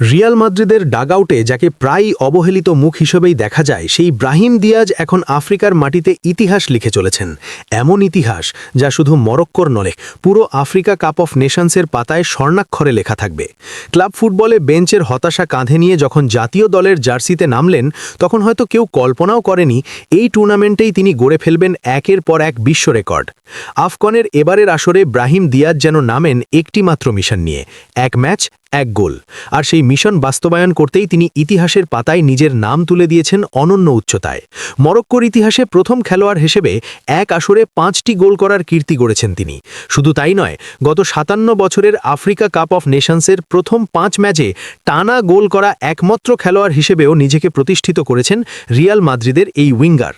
Real মাদ্রিদের ডাগআউটে, যাকে প্রায়ই অবহেলিত মুখ হিসেবেই দেখা যায়, সেই ব্রাহিম দিয়াজ এখন আফ্রিকার মাটিতে ইতিহাস লিখে চলেছেন। এমন ইতিহাস যা শুধু মরক্কোর নলে পুরো আফ্রিকা কাপ অফ নেশনসের পাতায় স্বর্ণাক্ষরে লেখা থাকবে। ক্লাব ফুটবলে বেঞ্চের হতাশা কাঁধে নিয়ে যখন জাতীয় দলের জার্সিতে নামলেন, তখন হয়তো কেউ কল্পনাও করেনি, এই টুর্নামেন্টেই তিনি গড়ে ফেলবেন একের পর এক বিশ্ব রেকর্ড। আফকনের এবারের আসরে ব্রাহিম দিয়াজ যেন নামেন একটি মাত্র মিশন নিয়ে। এক ম্যাচ এক গোল। আর সেই মিশন বাস্তবায়ন করতেই তিনি ইতিহাসের পাতায় নিজের নাম তুলে দিয়েছেন অনন্য উচ্চতায়। মরক্কোর ইতিহাসে প্রথম খেলোয়াড় হিসেবে এক আসরে পাঁচটি গোল করার কীর্তি গড়েছেন তিনি। শুধু তাই নয়, গত সাতান্ন বছরের আফ্রিকা কাপ অফ নেশনসের প্রথম পাঁচ ম্যাচে টানা গোল করা একমাত্র খেলোয়াড় হিসেবেও নিজেকে প্রতিষ্ঠিত করেছেন রিয়াল মাদ্রিদের এই উইঙ্গার।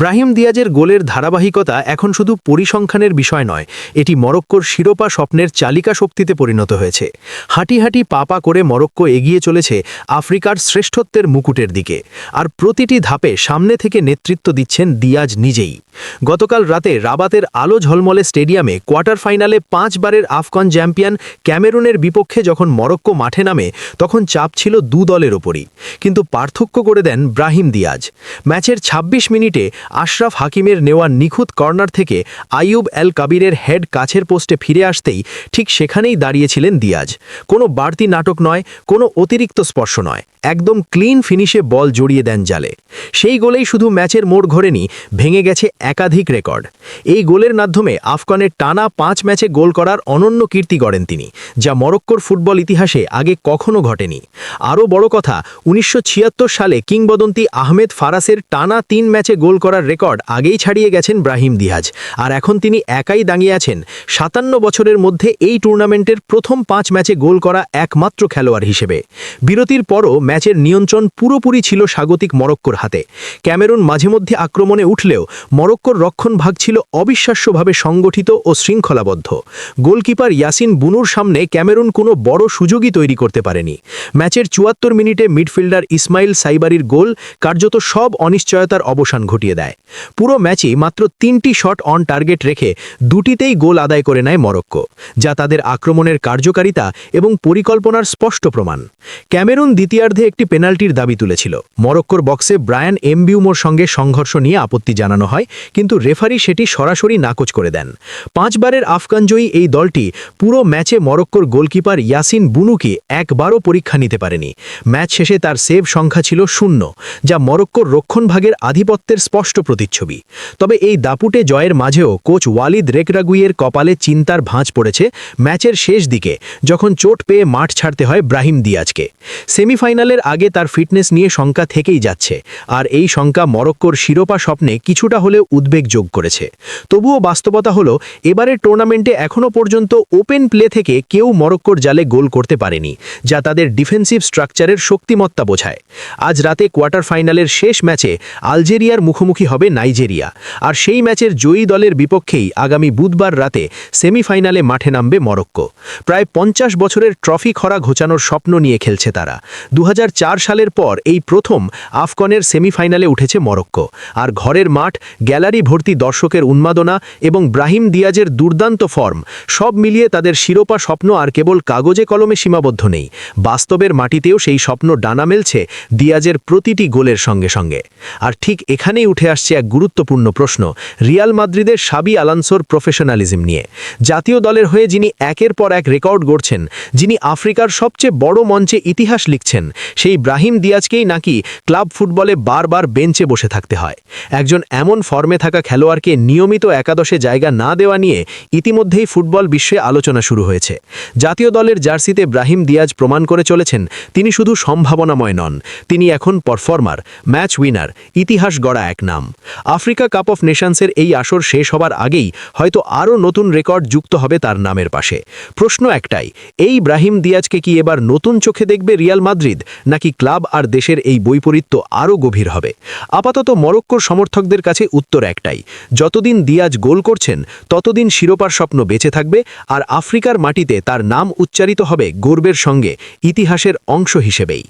ব্রাহিম দিয়াজের গোলের ধারাবাহিকতা এখন শুধু পরিসংখ্যানের বিষয় নয়, এটি মরক্কোর শিরোপা স্বপ্নের চালিকা শক্তিতে পরিণত হয়েছে। হাঁটি হাঁটি পাপা করে মরক্কো এগিয়ে চলেছে আফ্রিকার শ্রেষ্ঠত্বের মুকুটের দিকে, আর প্রতিটি ধাপে সামনে থেকে নেতৃত্ব দিচ্ছেন দিয়াজ নিজেই। গতকাল রাতে রাবাতের আলো ঝলমলে স্টেডিয়ামে কোয়ার্টার ফাইনালে পাঁচবারের আফগান চ্যাম্পিয়ন ক্যামেরুনের বিপক্ষে যখন মরক্কো মাঠে নামে, তখন চাপ ছিল দু দলের ওপরই। কিন্তু পার্থক্য করে দেন ব্রাহিম দিয়াজ। ম্যাচের ২৬ মিনিটে আশরাফ হাকিমের নেওয়া নিখুঁত কর্নার থেকে আইয়ুব এল কাবিরের হেড কাছের পোস্টে ফিরে আসতেই ঠিক সেখানেই দাঁড়িয়েছিলেন দিয়াজ। কোনো বাড়তি নাটক নয়, কোনো অতিরিক্ত স্পর্শ নয়। একদম ক্লিন ফিনিশে বল জড়িয়ে দেন জালে। সেই গোলেই শুধু ম্যাচের মোড় ঘোরেনি, ভেঙে গেছে একাধিক রেকর্ড। এই গোলের মাধ্যমে আফগানের টানা পাঁচ ম্যাচে গোল করার অনন্য কীর্তি গড়েন তিনি, যা মরক্কোর ফুটবল ইতিহাসে আগে কখনো ঘটেনি। আরও বড় কথা, উনিশশো ছিয়াত্তর সালে কিংবদন্তি আহমেদ ফারাসের টানা তিন ম্যাচে গোল করার রেকর্ড আগেই ছাড়িয়ে গেছেন ব্রাহিম দিয়াজ আর এখন তিনি একাই দাঁড়িয়ে আছেন সাতান্ন বছরের মধ্যে এই টুর্নামেন্টের প্রথম পাঁচ ম্যাচে গোল করা একমাত্র খেলোয়াড় হিসেবে। বিরতির পরও ম্যাচের নিয়ন্ত্রণ পুরোপুরি ছিল স্বাগতিক মরক্কোর হাতে। ক্যামেরুন মাঝে মধ্যে আক্রমণে উঠলেও মরক্কোর রক্ষণ ভাগ ছিল অবিশ্বাস্যভাবে সংগঠিত ও শৃঙ্খলাবদ্ধ। গোলকিপার ইয়াসিন বুনুর সামনে ক্যামেরুন কোনো বড় সুযোগই তৈরি করতে পারেনি। ম্যাচের চুয়াত্তর মিনিটে মিডফিল্ডার ইসমাইল সাইবারির গোল কার্যত সব অনিশ্চয়তার অবসান ঘটিয়ে দেয়। পুরো ম্যাচে মাত্র তিনটি শট অন টার্গেট রেখে দুটিতেই গোল আদায় করে নেয় মরক্কো, যা তাদের আক্রমণের কার্যকারিতা এবং পরিকল্পনার স্পষ্ট প্রমাণ। ক্যামেরুন দ্বিতীয়ার্ধে একটি পেনাল্টির দাবি তুলেছিল। মরক্কোর বক্সে ব্রায়ান এমবিউমোর সঙ্গে সংঘর্ষ নিয়ে আপত্তি জানানো হয়, কিন্তু রেফারি সেটি সরাসরি নাকচ করে দেন। পাঁচবারের আফগানজয়ী এই দলটি পুরো ম্যাচে মরক্কোর গোলকিপার ইয়াসিন বুনুকে একবারও পরীক্ষা নিতে পারেনি। ম্যাচ শেষে তার সেভ সংখ্যা ছিল শূন্য, যা মরক্কোর রক্ষণভাগের আধিপত্যের স্পষ্ট প্রতিচ্ছবি। তবে এই দাপুটে জয়ের মাঝেও কোচ ওয়ালিদ রেকরাগুইয়ের কপালে চিন্তার ভাঁজ পড়েছে ম্যাচের শেষ দিকে, যখন চোট পেয়ে মাঠ ছাড়তে হয় ব্রাহিম দিয়াজকে। সেমিফাইনালের আগে তার ফিটনেস নিয়ে শঙ্কা থেকেই যাচ্ছে, আর এই শঙ্কা মরক্কোর শিরোপা স্বপ্নে কিছুটা হলেও উদ্বেগ যোগ করেছে। তবুও বাস্তবতা হলো, এবারের টুর্নামেন্টে এখনও পর্যন্ত ওপেন প্লে থেকে কেউ মরক্কোর জালে গোল করতে পারেনি, যা তাদের ডিফেন্সিভ স্ট্রাকচারের শক্তিমত্তা বোঝায়। আজ রাতে কোয়ার্টার ফাইনালের শেষ ম্যাচে আলজেরিয়ার মুখোমুখি হবে নাইজেরিয়া। আর সেই ম্যাচের জয়ী দলের বিপক্ষেই আগামী বুধবার রাতে সেমিফাইনালে মাঠে নামবে মরক্কো। প্রায় পঞ্চাশ বছরের ট্রফি খরা ঘোচানোর স্বপ্ন নিয়ে খেলছে তারা। দু হাজার চার সালের পর এই প্রথম আফকনের সেমিফাইনালে উঠেছে মরক্কো। আর ঘরের মাঠ, গ্যালারি ভর্তি দর্শকের উন্মাদনা এবং ব্রাহিম দিয়াজের দুর্দান্ত ফর্ম সব মিলিয়ে তাদের শিরোপা স্বপ্ন আর কেবল কাগজে কলমে সীমাবদ্ধ নেই। বাস্তবের মাটিতেও সেই স্বপ্ন ডানা মেলছে দিয়াজের প্রতিটি গোলের সঙ্গে সঙ্গে। আর ঠিক এখানেই উঠে আসছে এক গুরুত্বপূর্ণ প্রশ্ন, রিয়াল মাদ্রিদের সাবি আলানসোর প্রফেশনালিজম নিয়ে। জাতীয় দলের হয়ে যিনি একের পর এক রেকর্ড গড়ছেন, যিনি আফ্রিকার সবচেয়ে বড় মঞ্চে ইতিহাস লিখছেন, সেই ব্রাহিম দিয়াজকেই নাকি ক্লাব ফুটবলে বারবার বেঞ্চে বসে থাকতে হয়। একজন এমন ফর্মে থাকা খেলোয়াড়কে নিয়মিত একাদশে জায়গা না দেওয়া নিয়ে ইতিমধ্যেই ফুটবল বিশ্বে আলোচনা শুরু হয়েছে। জাতীয় দলের জার্সিতে ব্রাহিম দিয়াজ প্রমাণ করে চলেছেন, তিনি শুধু সম্ভাবনাময় নন, তিনি এখন পারফর্মার ম্যাচ উইনার ইতিহাস গড়া এক নাম। আফ্রিকা কাপ অফ নেশনসের এই আসর শেষ হবার আগেই হয়তো আরও নতুন রেকর্ড যুক্ত হবে তার নামের পাশে। প্রশ্ন একটাই, এই ব্রাহিম দিয়াজকে কি এবার নতুন চোখে দেখবে রিয়াল মাদ্রিদ, নাকি ক্লাব আর দেশের এই বৈপরীত্য আরও গভীর হবে? আপাতত মরক্কোর সমর্থকদের কাছে উত্তর একটাই, যতদিন দিয়াজ গোল করছেন, ততদিন শিরোপার স্বপ্ন বেঁচে থাকবে আর আফ্রিকার মাটিতে তার নাম উচ্চারিত হবে গর্বের সঙ্গে, ইতিহাসের অংশ হিসেবেই।